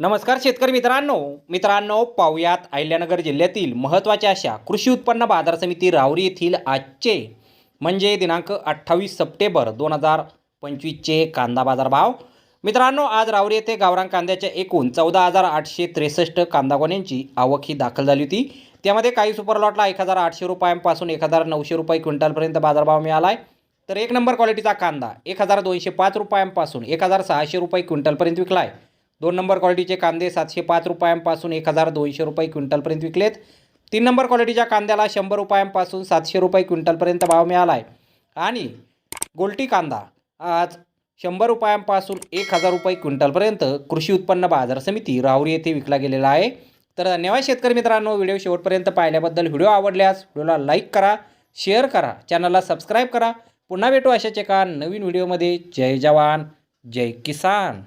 नमस्कार शेतकरी मित्रांनो. मित्रांनो पाहुयात अहिल्यानगर जिल्ह्यातील महत्त्वाच्या अशा कृषी उत्पन्न बाजार समिती राहुरी येथील आजचे म्हणजे दिनांक अठ्ठावीस सप्टेंबर दोन हजार पंचवीसचे कांदा बाजार भाव मित्रांनो आज राहुरी येथे गावरान कांद्याच्या एकूण चौदा हजार आठशे त्रेसष्ट कांदागोन्यांची आवक ही दाखल झाली होती. त्यामध्ये काही सुपर लॉटला एक हजार आठशे रुपयांपासून एक हजार नऊशे रुपये क्विंटलपर्यंत बाजारभाव मिळाला आहे तर एक नंबर क्वालिटीचा कांदा एक हजार दोनशे पाच रुपयांपासून एक हजार सहाशे रुपये क्विंटलपर्यंत विकला आहे दोन नंबर क्वालिटीचे कांदे सातशे पाच रुपयांपासून एक हजार दोनशे रुपये क्विंटलपर्यंत विकलेत. तीन नंबर क्वालिटीच्या कांद्याला शंभर रुपयांपासून सातशे रुपये क्विंटलपर्यंत भाव मिळाला आहे आणि गोल्टी कांदा आज शंभर रुपयांपासून एक हजार रुपये क्विंटलपर्यंत कृषी उत्पन्न बाजार समिती राहुरी येथे विकला गेलेला आहे. तर धन्यवाद शेतकरी मित्रांनो व्हिडिओ शेवटपर्यंत पाहिल्याबद्दल व्हिडिओ आवडल्यास व्हिडिओला लाईक करा शेअर करा चॅनलला सबस्क्राईब करा. पुन्हा भेटू अशाच एका नवीन व्हिडिओमध्ये. जय जवान जय किसान.